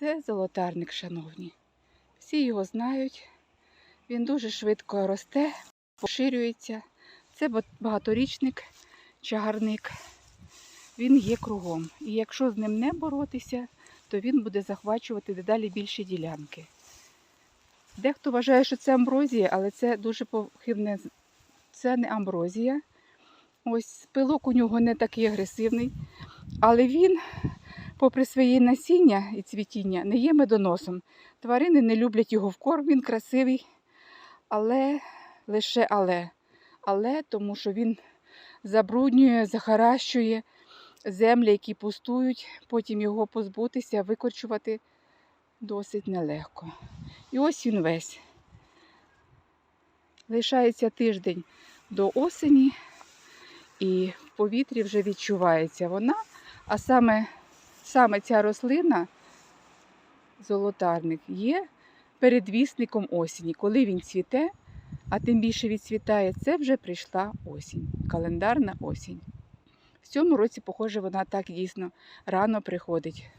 Це золотарник, шановні. Всі його знають. Він дуже швидко росте, поширюється. Це ба- багаторічник, чагарник. Він є кругом. І якщо з ним не боротися, то він буде захвачувати дедалі більші ділянки. Дехто вважає, що це амброзія, але це дуже похибне. Це не амброзія. Ось пилок у нього не такий агресивний, але він, попри своє насіння і цвітіння, не є медоносом. Тварини не люблять його в корм, він красивий, але лише але. Але тому що він забруднює, захаращує землі, які пустують, потім його позбутися, викорчувати досить нелегко. І ось він весь. Лишається тиждень до осені, і в повітрі вже відчувається вона, а саме, саме ця рослина, золотарник, є передвісником осені. Коли він цвіте, а тим більше відцвітає, це вже прийшла осінь, календарна осінь. В цьому році, похоже, вона так дійсно рано приходить.